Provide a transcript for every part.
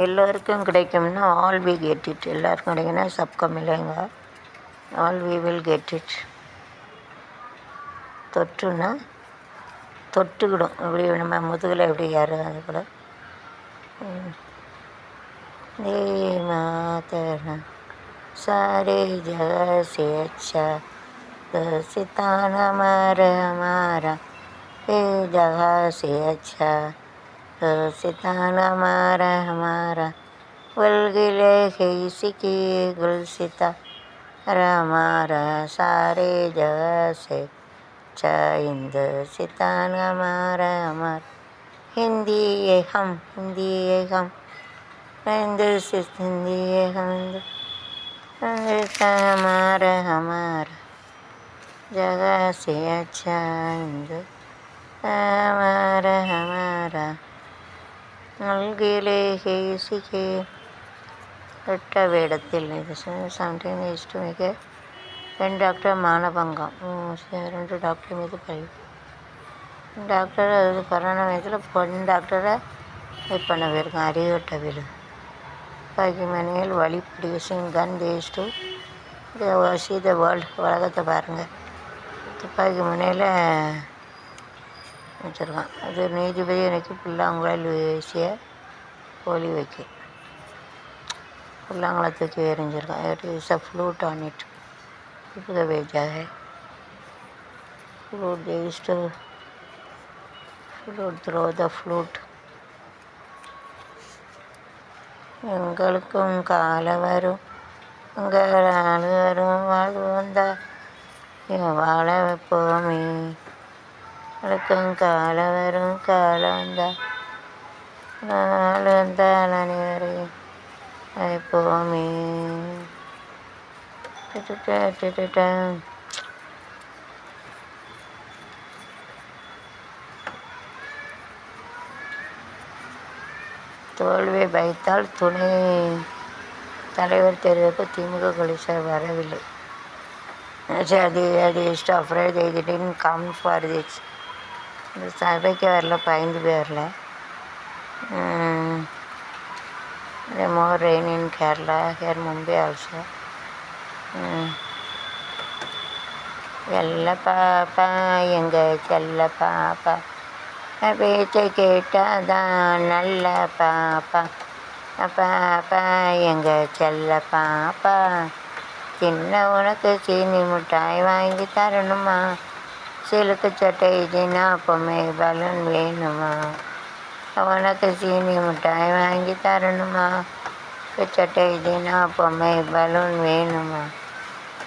எல்லோருக்கும் கிடைக்கும்னா all we get it எல்லாருக்கும் கிடைக்கும்னா சப்கம் இல்லைங்க. All we will get it தொற்றுன்னா தொட்டுக்கிடும். இப்படி நம்ம முதுகில் எப்படி யார் அது கூட. தேய் மாதன சாரே ஜகசேச்சா சித்தான மாற மாற ஜகசேச்சா हमारा ये जगह से दोस्तान हमारा हमारा गुलगिले खीसी की गुलसिता। हमारा सारे जगह से अच्छा हिंदुस्तान हमारा हमारा। हिंदी ये हम, हिंदी ये हम हिंदुस्तान ये हम। हमारा हमारा, जगह से अच्छा हिंदू। हमारा हमारा। നൽകിയിലെ കേസിക്ക് ഒറ്റ വേടത്തിൽ ഇത് സംതിങ് ഈസ് ടു മേക്ക് രണ്ട് ഡോക്ടർ മാനഭംഗം രണ്ട് ഡോക്ടർ மீது பழி டாக்டர் அது கொரோனா வயதில் பொன் டாக்டரை இது பண்ண போயிருக்கான் அறிவுட்ட வீடு துப்பாக்கி மனையில் வழி ப்ரொடியூசிங் கன் வேஸ்ட்டு வாசி த வேர்ல்டு உலகத்தை பாருங்கள் துப்பாக்கி முனையில் வச்சுருக்கான். அது நீதிபதி எனக்கு புல்லாங்குழல் வீசிய ஒலி வைக்க. புல்லாங்குழல் தூக்கி எறிஞ்சிருக்கான். It is a flute on it இப்போ த பேஜாக. Flute they is to flute throw the flute எங்களுக்கும் காலை வரும். எங்கள் ஆள் வரும். வாழ் வந்தால் வாழ வைப்போமே. அழுக்கும் காலம் வரும் காலம் வந்தா நாள் வந்தால் அனைவரையும் வைப்போமே டிடிடா, டிடிடா. தோல்வியை பயத்தால் துணை. தலைவர் தேர்வுக்கு திமுக கலிசார் வரவில்லை. அது அது இஷ்டம் afraid they didn't come for this இந்த சபைக்கு வரல பயந்து போய் வரல more rain in Kerala here Mumbai also. எல்லாம் பாப்பா எங்கள் செல்ல பாப்பா. பேச்சை கேட்டாதான் நல்ல பாப்பா. பாப்பா எங்கள் செல்ல பாப்பா. சின்ன உனக்கு சீனி மிட்டாய் வாங்கி தரணுமா? சிலுக்கு சட்டை ஜினா பொம்மை பலூன் வேணுமா? உனக்கு சீனி மிட்டாய் வாங்கி தரணுமா? சட்டை ஜினா பொம்மை பலூன் வேணுமா?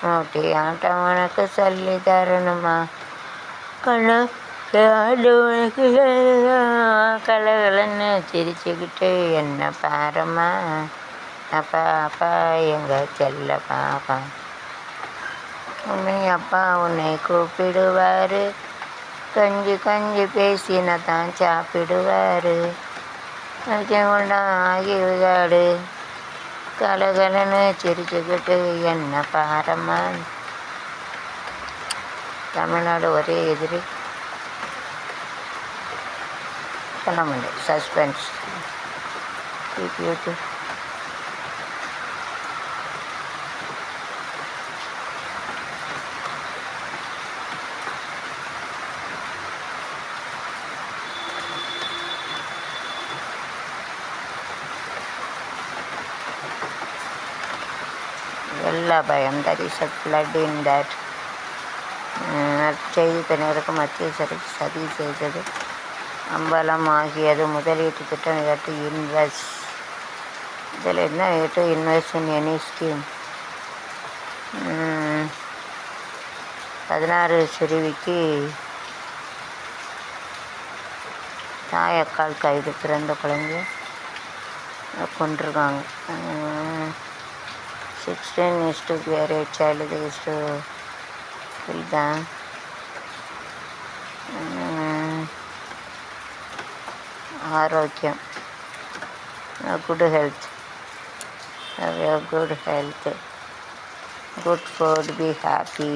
மூட்டி ஆட்டம் உனக்கு சொல்லி தரணுமா? கண்ணா ஆடு உனக்கு கலகலன்னு சிரிச்சுக்கிட்டு என்ன பாரம்மா? அப்பா அப்பா எங்கள் செல்ல பாப்பா உன்னை அப்பா உன்னை கூப்பிடுவார். கஞ்சி கஞ்சி பேசின தான் சாப்பிடுவார். கொண்டா ஆகி விளையாடு கலகலன்னு சிரிச்சுக்கிட்டு என்ன பாரம்மா? தமிழ்நாடு ஒரே எதிரி. சொல்ல முடியும் சஸ்பென்ஸ் யூடியூப் பயம் that is a blood in that செய்தி பின்னருக்கு மத்திய சரி சதி செய்தது அம்பலம் ஆகியது முதலீட்டு திட்டம் டு இன்வெஸ்ட் இதில் என்ன to invest in any scheme பதினாறு சிறுவிக்கு தாயக்கால் கைது பிறந்த குழந்தைய கொண்டிருக்காங்க sixteen is to where a child is to kill தான் ஆரோக்கியம் good health how good health good food be happy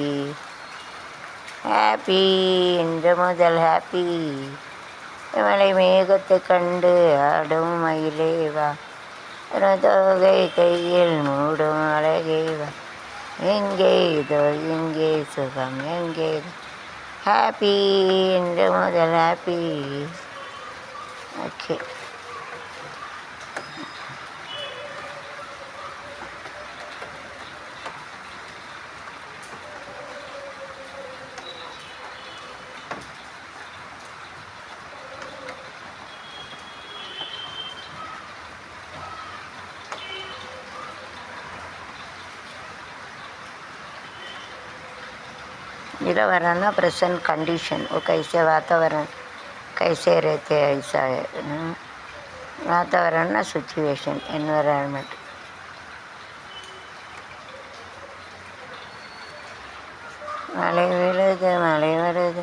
happy என்று முதல் ஹாப்பி ரதோகை கையில் மூடும் அழகே எங்கே இதோ எங்கே சுகம் எங்கே ஹாப்பி என்று முதல் ஹாப்பி ஓகே निरावरण प्रेजेंट कंडीशन वो कैसे वातावरण कैसे रहते हैं ऐसा है हम्म। वातावरण सिचुएशन एनवायरनमेंट மழை விழுது மழை வருது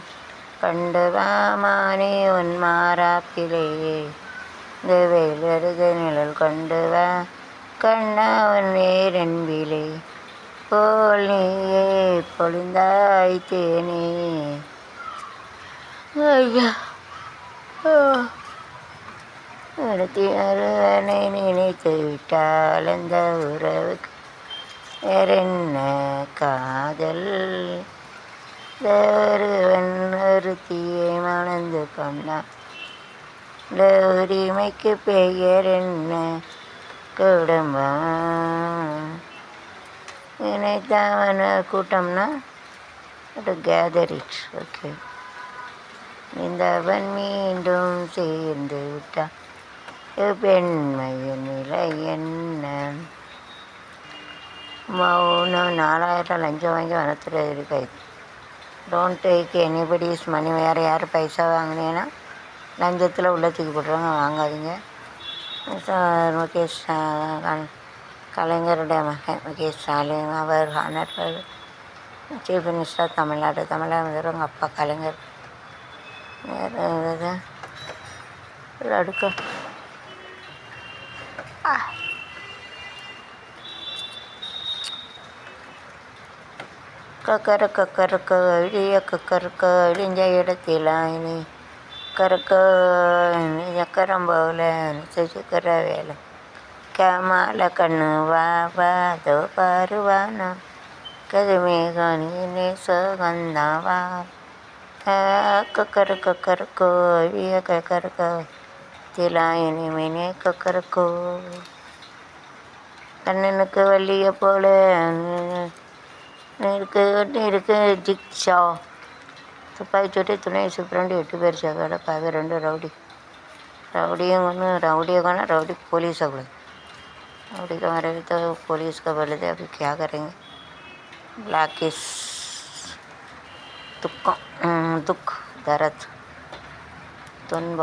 கண்டு வாமானே உன் மாறாப்பிலேயே இந்த வெயில் வருது நிழல் கொண்டு வா கண்ணா உன் வேரென்பிலே போல் நீயே பொழிந்தாய் தேனே. ஐயா அருவனை நினைத்து விட்டால் அந்த உறவுக்கு வேறென்ன காதல்? இந்த ஒருவன் ஒருத்தியை மணந்து கொண்டான். உரிமைக்கு பெயர் என்ன? குடும்பம். நினைத்தவன் கூட்டம்னா ஒரு கேதரிங்ஸ் ஓகே இந்த அவன் மீண்டும் சேர்ந்து விட்டான் பெண்மையின் நிலை என்ன? மௌனம் நாலாயிரம் லஞ்சம் வாங்கி வளர்த்துட்டு இருக்காது டோன்ட் டேக் எனிபடிஸ் மணி வேறு யார் பைசா வாங்கினீங்கன்னா லஞ்சத்தில் உள்ள தூக்கி போட்டுருவாங்க. வாங்காதீங்க. முகேஷ் ஆ, கலைஞருடைய மகன் முகேஷ் ஸ்டாலின் அவர் honour chief minister Tamil Nadu Tamil Nadu உங்கள் அப்பா கலைஞர். வேறு அடுக்க கக்கரக்க கறக்க அழிய கக்கரக்க அழிஞ்ச இடத்தில் இனி கறக்க சக்கரம் செஞ்சுக்கிற வேலை. கமல கண்ணு வாதோ பருவான. கதுமேகனே சுகந்தவா கக்கரு கக்கரு கோவிய கக்கரு திலாயினி மினே கக்கரு கோ கண்ணனுக்கு வள்ளிய போல. இருக்கு இருக்கு ஜிக்ஷா. துப்பாக்கி சூட்டு துணை சூப்பரண்டு எட்டு பேர் சாக பாவி ரெண்டு ரவுடி. ரவுடியும் கொண்டு ரவுடியை கொண்டு ரவுடி போலீஸாக கொடுங்க. अभी तो हमारे तो पुलिस का बोले थे, अभी क्या करेंगे? ब्लैक किस दुख दुख दर्द तुन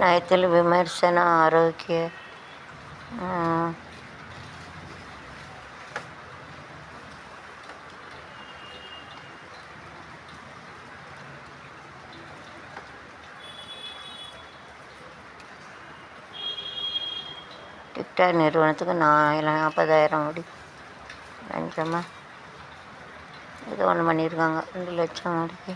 ನೈತಲ್ಲಿ ವಿಮರ್ಶನ ಆರೋಗ್ಯ ಹ್ಮ್. டிக்டாக் நிறுவனத்துக்கு நான் நாற்பதாயிரம் கோடி லஞ்சமா ஏதோ ஒன்று பண்ணியிருக்காங்க ரெண்டு லட்சம் கோடிக்கு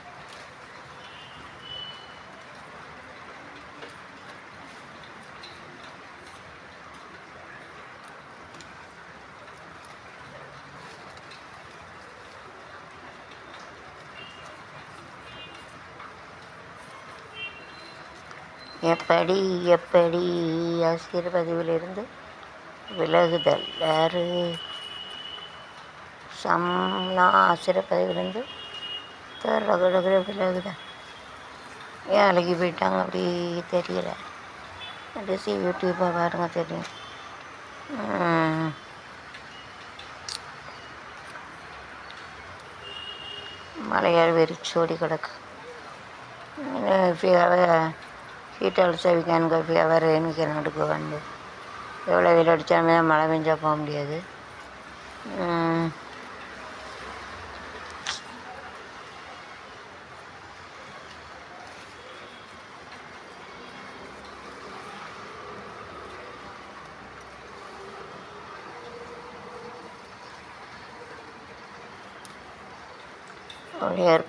எப்படி எப்படி ஆசிரியர் விலகுதல்? வேறு சம்னா ஆசிரியர் பதவியிலிருந்து ரகுடகுட விலகுதல். ஏன் அழகி போயிட்டாங்க? அப்படி தெரியல. கடைசி யூடியூப்பை பாருங்க தெரியும். மலையால் வெறிச்சோடி கிடக்கு. சீட்டால் சவிக்கான் காஃபி அவர் நிற்கிறேன் எடுக்குவான்னு எவ்வளோ வெயில் அடித்தாலுமே மழை பெஞ்சால் போக முடியாது.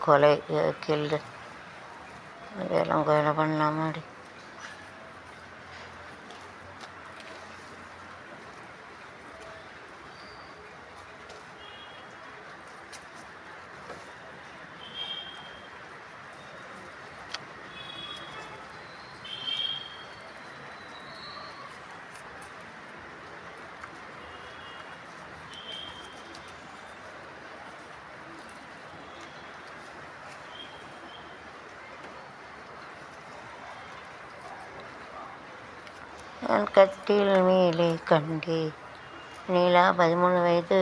கொலை கில்டு இதெல்லாம் கொலை பண்ணலாமா அப்படி நான் கட்டில் மேலே கண்டே நீலா பதிமூணு வயது.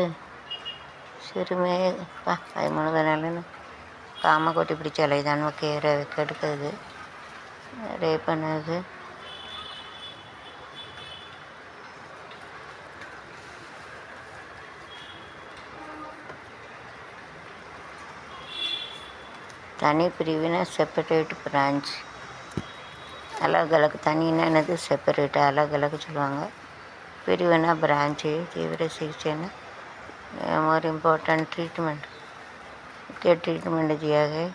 சிறுமே பா பதிமூணு பதினாலுன்னு காம கொட்டி பிடிச்ச அலைதான் கேர கெடுக்கிறது ரேப் பண்ணது. தனி பிரிவினை செப்பரேட் பிரான்ச் அலக் அலக் தனின்னா என்னது செப்பரேட்டு அலக் அலக் சொல்லுவாங்க பிரிவுனா பிரான்ச்சு தீவிர சிகிச்சைன்னா मोर इम्पोर्टेंट ट्रीटमेंट के ट्रीटमेंट दिया गया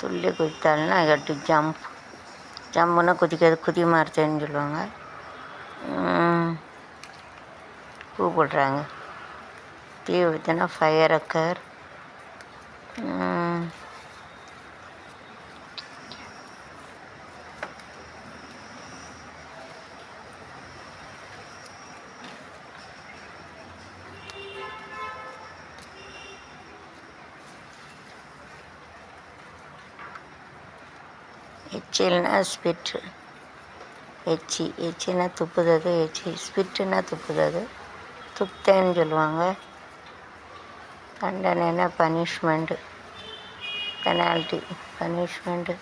துள்ளி குதித்தாள்னா கட்டு ஜம்ப் ஜம்ப்னா குதிக்கிறது குதி மாறுத்தேன்னு சொல்லுவாங்க உம், கூப்பிடுறாங்க தீ விபத்துனா ஃபயர் அக்கர் எச்சில்னா ஸ்பிட் எச்சி எச்சின்னா துப்புதது? எச்சி ஸ்பிட்டுனா துப்புதது? துப்தேன்னு சொல்லுவாங்க. தண்டனைனா பனிஷ்மெண்ட்டு பெனால்ட்டி பனிஷ்மெண்ட்டு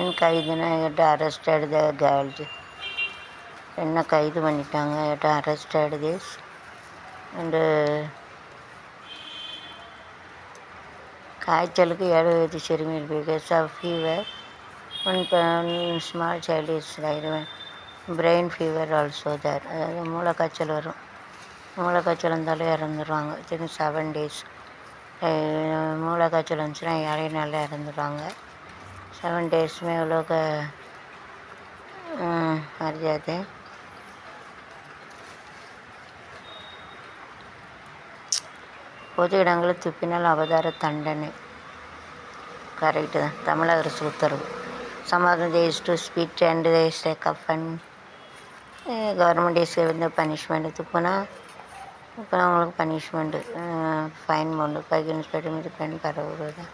பெண் கைதுனா எட்ட அரெஸ்ட் த கேர்ள்ஸ் என்ன கைது பண்ணிட்டாங்க எட்ட அரெஸ்ட் திஸ் அண்டு காய்ச்சலுக்கு ஏழு வயது சிறுமியில் because of fever one small child is brain fever also there அதாவது மூளைக்காய்ச்சல் வரும். மூளைக்காய்ச்சல் இருந்தாலும் இறந்துருவாங்க. திரும்பி செவன் டேஸ் மூளைக்காய்ச்சல் வந்துச்சுன்னா ஏழை நல்லா இறந்துருவாங்க. செவன் डेज में वो लोग अ, मर जाते हैं பொது இடங்களில் துப்பினால் அவதார தண்டனை கரெக்டு தான் தமிழக அரசு உத்தரவு சமாதம் that's to speed and that's cup and government is வந்து பனிஷ்மெண்ட் துப்புனா இப்போ அவங்களுக்கு பனிஷ்மெண்ட்டு ஃபைன் போண்டு பைக் இன்ஸ்பெக்டர் மீது பெண் பரவுறது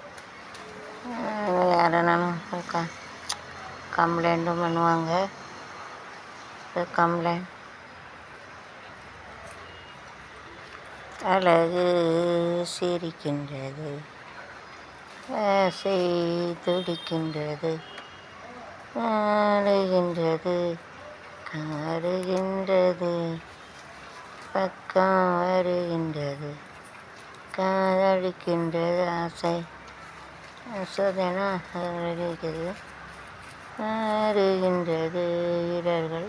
யாருனாலும் க கம்ப்ளைண்ட்டும் பண்ணுவாங்க. கம்ப்ளைண்ட் அழகு சிரிக்கின்றது. ஆசை துடிக்கின்றது. ஆடுகின்றது. காடுகின்றது. பக்கம் வருகின்றது. காதடிக்கின்றது ஆசை. சோதனா இருக்குது அருகின்றது வீரர்கள்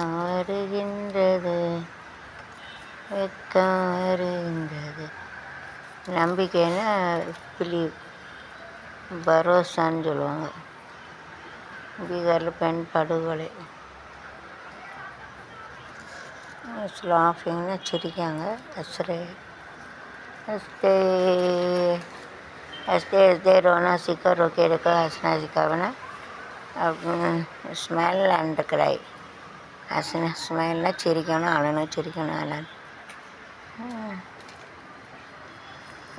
அருகின்றது வெக்கம் அருகின்றது நம்பிக்கைன்னா பிலீவ் பரோசான்னு சொல்லுவாங்க. பீகாரில் பெண் படுகொலை. ஸ்லாஃபிங்னா சிரிக்காங்க. அஸ்ரே ಅಷ್ಟೇ ಇದೆ ರೋನಾಸಿಕ ರೊಕೇರಿಕ ಹಸನಾಸಿಕವನ ஸ்மெல் அண்ட் கிரை அசன ஸ்மெல்லாம் சிரிக்கணும் அழணும் சிரிக்கணும் அழணும்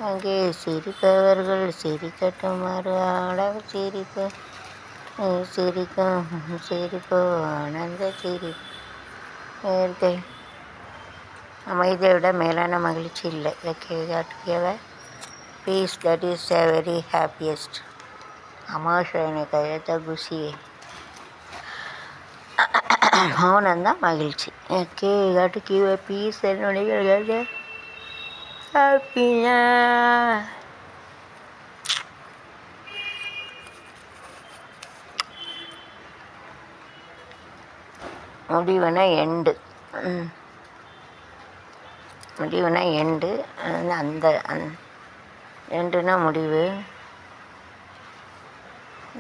அங்கே சிரிப்பவர்கள் சிரிக்கட்டும் அழகு சிரிப்பு சிரிக்கும் சிரிப்பு ஆனந்த சிரிப்பு இயற்கை அமைதியை விட மேலான மகிழ்ச்சி இல்லை இயற்கை காட்டுக்கவை peace that is a very happiest அமாவாசனை கையத்த குஷி மௌனம் தான் மகிழ்ச்சி கே காட்டு பீஸ் என்னுடைய ஹாப்பியா முடிவுனா எண்டு ம். முடிவுனா எண்டு அது அந்த அந் எண்டுனா முடிவு?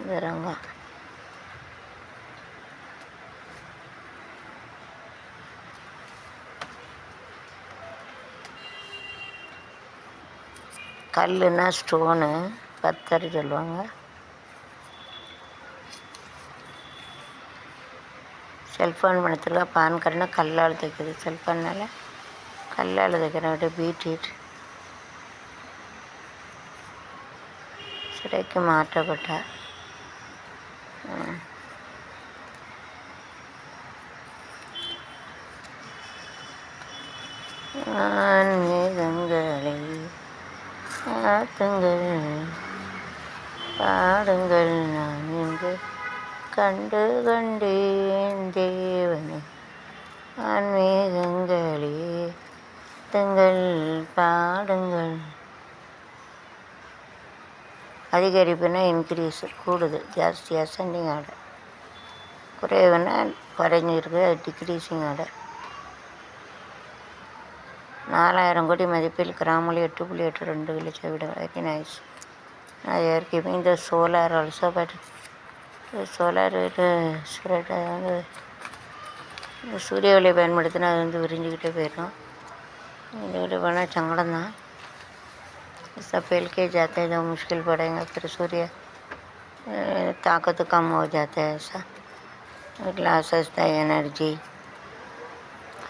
வரங்க ரங்கம் கல்லுன்னா ஸ்டோனு பத்தர் சொல்லுவாங்க. செல்ஃபோன் பணத்தில் பான் கார்டுனா கல்லால் தைக்கிறது. செல்ஃபோன்னால் கல்லால் தைக்கிறேன் விட சிறைக்கு மாற்றப்பட்டார் மேகங்களை ஆன்மீகங்களை ஆத்துங்கள். பாடுங்கள் நான் இங்கு கண்டு கண்டேன் தேவனை. ஆன்மீகங்களே தங்கள் பாடுங்கள். அதிகரிப்புனா இன்க்ரீஸ் கூடுது. ஜாஸ்தி அசெண்டிங் ஆர்டர் குறைவுனா குறைஞ்சிருக்கு டிக்ரீஸிங் ஆர்டர் நாலாயிரம் கோடி மதிப்பில் கிராமில் எட்டு புள்ளி எட்டு ரெண்டு லட்சம் விட வெரி நைஸ் நான் ஏற்கனவே இந்த சோலார் ஆல்சோ பட் சோலார் இது சூரிய ஒளியை பயன்படுத்தினா அது வந்து விரிஞ்சுக்கிட்டே போயிடும். இது போனால் சங்கடம் தான் सब फैल के जाते हैं जब मुश्किल पड़ेगा फिर सूर्य अ, ताकत कम हो जाता है ऐसा ग्लासेस का एनर्जी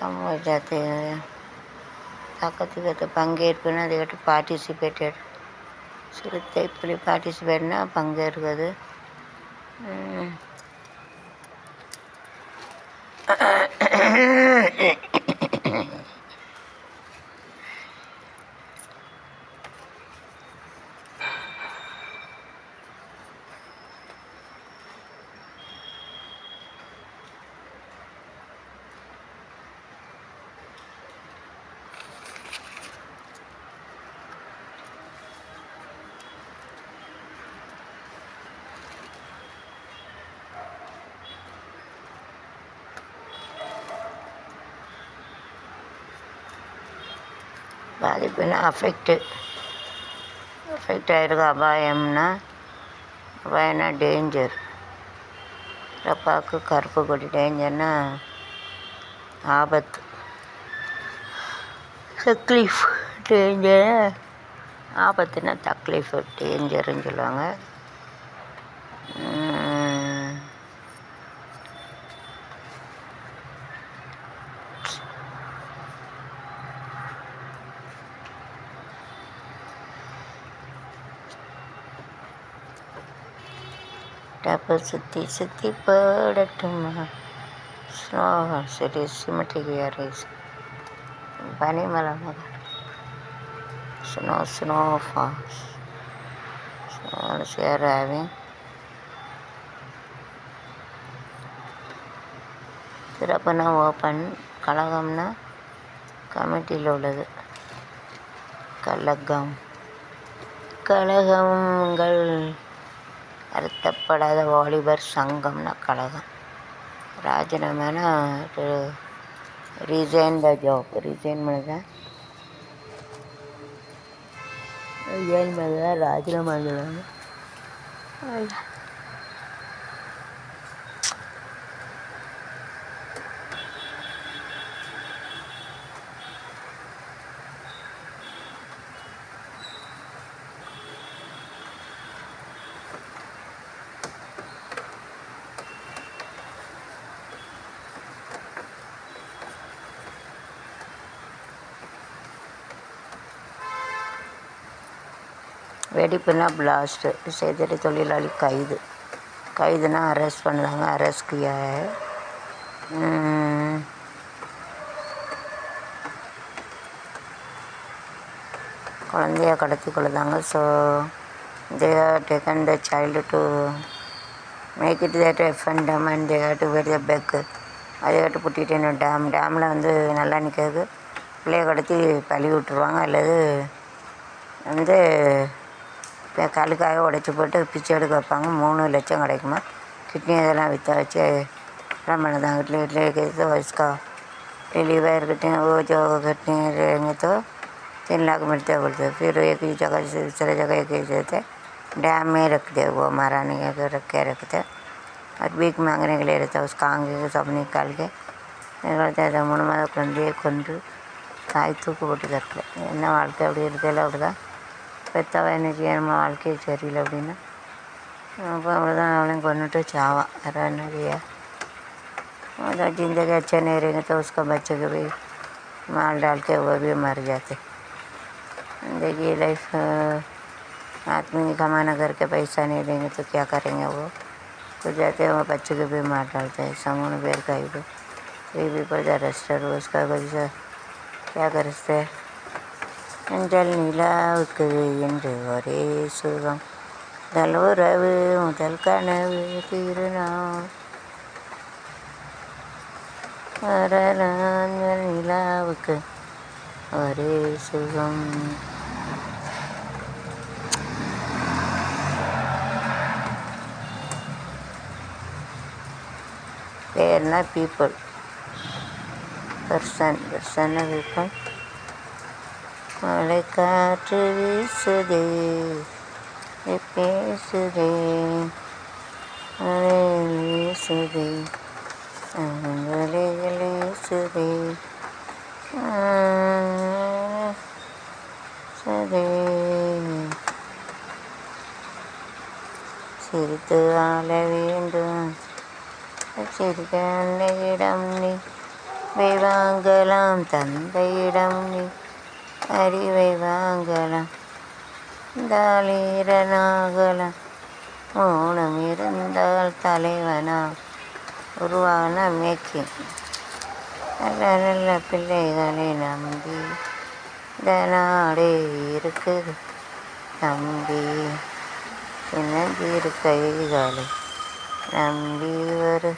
कम हो जाते हैं ताकत कहते பங்கேற்புனா அதை கேட்டு பார்ட்டிசிபேட்டட் சிறுத்தை புலி பார்ட்டிசிபேட்னா பங்கேற்கிறது ம். பாதிப்புனா அஃபெக்ட்டு அஃபெக்ட் ஆகிருக்கு அபாயம்னா அபாயம்னா டேஞ்சர் ரப்பாக்கு கருப்பு கொடி டேஞ்சர்னா ஆபத்து. தக்லீஃப் டேஞ்சர் ஆபத்துனா தக்லீஃப் டேஞ்சர்னு சொல்லுவாங்க. கப்பல் சுற்றி சுற்றி போடட்டுமா. ஸ்னோ சரி சிமெட்ரிக் ஏரிஸ் பனிமலை நகர் snow snow falls share having சிறப்புனா open. கழகம்னா கமிட்டியில் உள்ளது. கழகம். கழகங்கள் வருத்தப்படாத வாலிபர் சங்கம்னா கழகம். ராஜினாமானா ரிசைன் த ஜாப் ரிசைன் பண்ணதான் ரிசைன் பண்ணதான் ராஜினாமா வெடிப்புனா பிளாஸ்ட்டு செய்திட தொழிலாளி கைது. கைதுனா அரெஸ்ட் பண்ணாங்க அரெஸ்ட் குழந்தைய கடத்தி கொள்ளுதாங்க. So they have taken the child to make it that if and they have to very the பெக்கு அதை கட்டு டு புட்டிட்டு டேம் டேமில் வந்து நல்லா நிற்கிறது பிள்ளைய கடத்தி பழி விட்டுருவாங்க. அல்லது வந்து இப்போ கழுக்காக உடச்சி போட்டு பிச்சை எடுக்க வைப்பாங்க மூணு லட்சம் கிடைக்குமா கிட்னி இதெல்லாம் விற்ற வச்சு रमण दांगटले लेके तो इसका डिलीवर करते हैं वो जो करते हैं रहेंगे तो तीन लाख मिलते हैं बोलते हैं फिर एक ही जगह से दूसरे जगह एक ही देते डैम में रख दे वो हमारा नहीं है रख के रखते और भीख मांगने के लिए रहता है उसका आगे को सब निकाल के நிகழ்த்த அதை மூணு கொண்டு கொண்டு தாய் தூக்கு போட்டு தரல என்ன வாழ்க்கை அப்படி இருக்கல அப்படிதான் വ്യക്തമായ ചെയ്യാൻ ആൾക്ക് ചെറിയില്ല അപ്പടിന്ന് അപ്പോൾ അവിടെ ज़िंदगी अच्छा नहीं रहेंगे तो उसका बच्चे को भी माल डाल के वो भी मर जाते ज़िंदगी लाइफ आदमी नहीं कमाना करके पैसा नहीं देंगे तो क्या करेंगे वो तो जाते हैं वो बच्चे को भी मार डालते हैं समूह बेल का ही भी पड़ता रेस्टर उसका कुछ क्या करते हैं அஞ்சல் நிலாவுக்கு என்று ஒரே சுகம். முதல் உறவு முதல் கனவு திருநாள். நிலாவுக்கு ஒரே சுகம். பேர்னா பீப்புள் பர்சன் பர்சன் பீப்புள் மழை காற்று வீசுதே பேசுதே மழை வீசுதே அங்கலைகளே சுதே சுதே சிரித்து வாழ வேண்டும். சிரிக்க அன்னையிடம் நீ வாங்கலாம் தந்தையிடம் நீ. அறிவை வாங்கலாம் தாளீரனாகலாம் மௌனம் இருந்தால் தலைவனா. உருவான மேக்கி நல்ல நல்ல பிள்ளைகளை நம்பி. இந்த நாடு இருக்குது. நம்பி. சின்னஞ்சிறு கைகளை நம்பி ஒரு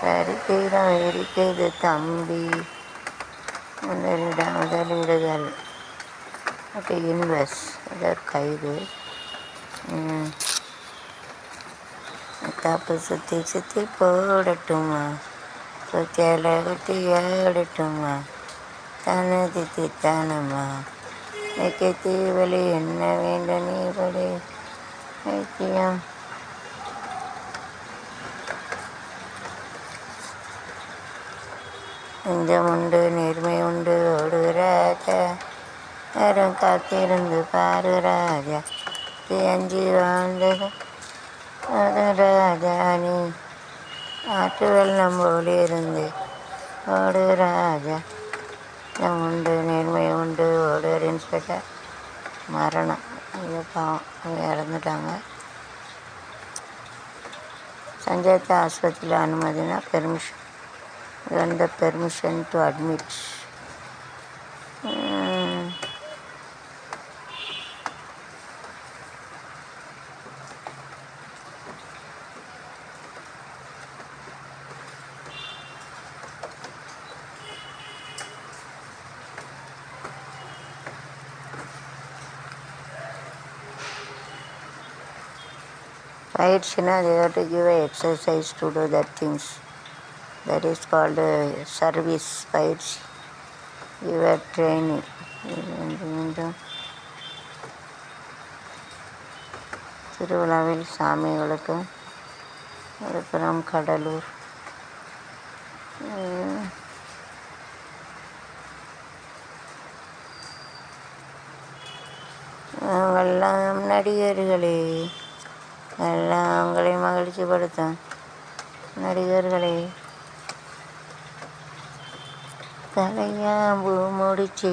சரித்திரம் இருக்குது தம்பி. முதலிடம் முதலீடுகள் ஓகே இன்வெஸ்ட் அதாவது கைது. ம். தப்பு சுற்றி சுற்றி போடட்டுமா? சுத்தியால குத்தி ஆடட்டுமா? தனது தித்தானம்மா வைக்க தீவலி என்ன வேண்டும் நீ படி வைத்தியம். நெஞ்சம் உண்டு நேர்மை உண்டு ஓடு ராஜா யாரும் காத்திருந்து பாரு ராஜா. அஞ்சு வாழ்ந்தது அது நீ ஆற்று வெள்ளம் போல இருந்து ஓடு ராஜா. நம் உண்டு நேர்மை உண்டு ஓடு இன்ஸ்பெக்டர். மரணம். ஐயோ பாவம். அவங்க இறந்துட்டாங்க. சஞ்சயத்தை ஆஸ்பத்திரியில் அனுமதினா permission run the permission to admit. Mm. Right, Sina, they have to give an exercise to do that things. That is called uh, service பயிற்சி your training. மீண்டும் திருவிழாவில் சாமிகளுக்கு விழுப்புரம் கடலூர். எல்லாம் நடிகர்களே. எல்லாம் உங்களை மகிழ்ச்சிப்படுத்தும். நடிகர்களே. தலையாம்பு முடிச்சு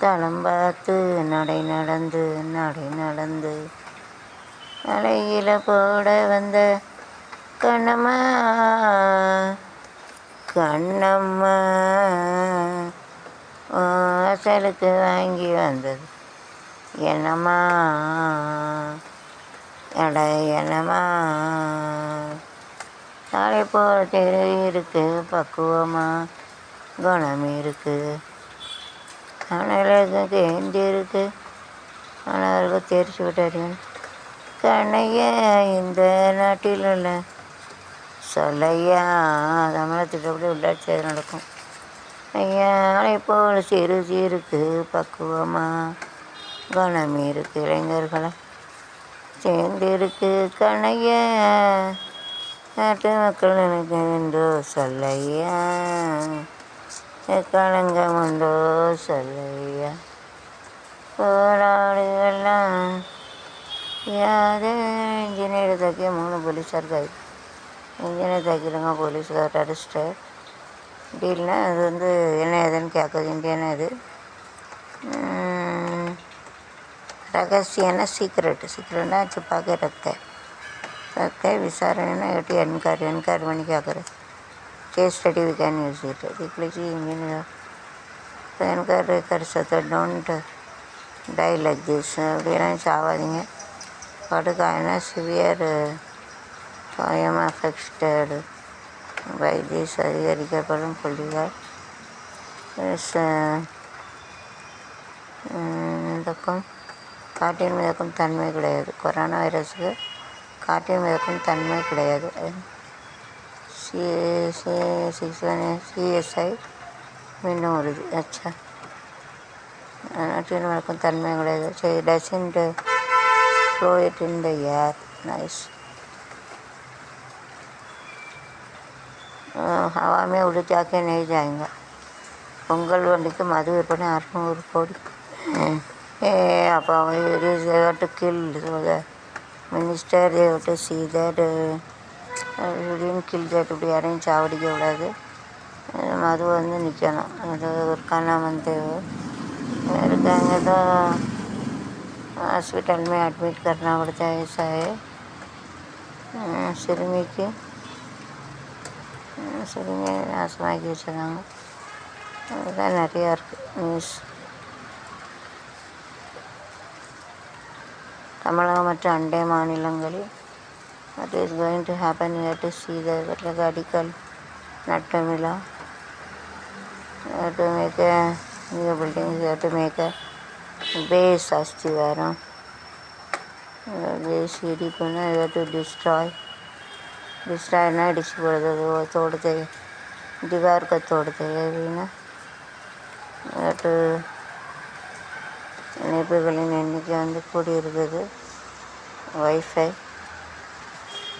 தளம் பார்த்து நடை நடந்து நடை நடந்து அலையில் போட வந்த கண்ணம்மா கண்ணம்மா அசலுக்கு வாங்கி வந்தது. என்னம்மா எட என்னம்மா நாளை போகிற தெரு இருக்கு பக்குவமாக குணம் இருக்குது காணலுக்கு ஏந்தி இருக்கு. மாணவர்கள் தேர்ச்சி விட்டார்கள் கண்ணையா இந்த நாட்டில் உள்ள சொல்லையா? தமிழகத்திட்டப்படி உள்ளாட்சி அது நடக்கும். ஐயா போல் சிறு சீருக்கு பக்குவமாக குணம் இருக்கு இளைஞர்களை. சேர்ந்திருக்கு கணைய நாட்டு மக்கள் எனக்கு உண்டோ சொல்லையா? களங்கம் உண்டோ சொல்லையா போராடுகள்லாம் யாரு? இன்ஜினை எடுத்தாக்கி மூணு போலீஸார் கைது. இன்ஜினியர் தாக்கிடுங்க போலீஸ்கார் அரெஸ்ட்டு இல்லை அது வந்து என்ன ஏதுன்னு கேட்குறது இந்தியனா இது ரகசியம்னா சீக்ரெட்டு சீக்ரெட்னா துப்பாக்கி ரத்த ரத்த விசாரணைன்னா எப்படி என்கொயரி என்கொயரி பண்ணி கேட்குறது. Case study we can use it இதுக்குள்ளே எனக்கு என்கொயரி கரிசத்தை டோன்ட் டை திஸ் அப்படிலாம் சாவாதீங்க. படுகாயினா சிவியர் காயம் அஃபெக்டடு பை திஸ் அதிகரிக்கப்படும் புள்ளிகள் இதுக்கும் காட்டின் மிதக்கும் தன்மை கிடையாது. கொரோனா வைரஸுக்கு காட்டின் மிதக்கும் தன்மை கிடையாது. C C six one CSI மீண்டும் வருது அச்சா காற்றின் மிதக்கும் தன்மை கிடையாது சரி doesn't flow it in the air nice हवा में उड़ जाके नहीं जाएगा பொங்கல் வண்டிக்கு மது விற்பனை அறுநூறு கோடி ஏ அப்போ it is they have to kill so the minister they have to see that uh, you didn't kill that இப்படி யாரையும் சாவடிக்க கூடாது அஹ் மது வந்து நிற்கணும் அது ஒரு கண்ணாமன் தேவை இருக்காங்க तो हॉस्पिटल में एडमिट करना पड़ता है ऐसा है अह, சிறுமிக்கு அஹ் சிறுமியை நாசமாக்கி வச்சுருக்காங்க அதுதான் நிறையா இருக்குது நியூஸ் தமிழகம் மற்றும் அண்டை மாநிலங்களில் what is going to happen here to see the radical natomila uh, to make a new building here to make a base astivaram uh, base idipuna here to destroy டிஸ்ட்ராய்னா இடிச்சு போடுறது தோடுது இடிவாக இருக்க தோடுது அப்படின்னா டு இணைப்புகளின் எண்ணிக்கை வந்து கூடியிருக்குது ஒய்ஃபை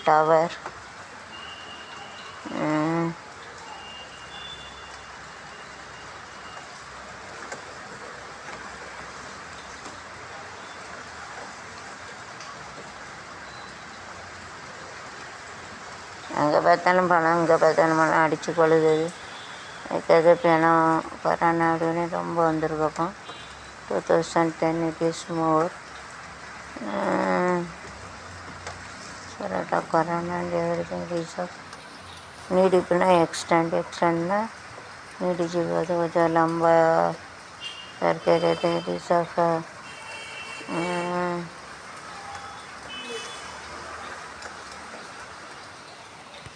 டவர் அங்கே பார்த்தாலும் பணம் இங்கே பார்த்தாலும் பணம் அடித்து கொழுகுது அதுக்காக பணம் கொரோனா அப்படின்னு ரொம்ப வந்திருக்கப்போ two thousand ten it is more corona and everything reserve ನೀಡಿಬ್ಬನ extend ಎಕ್ಸ್ಟೆಂಡ್ನ ನೀಡಿ ಜೀವೋದು ಜಲಂಬ ತರಕಾರಿ ರೀಸರ್ಫ್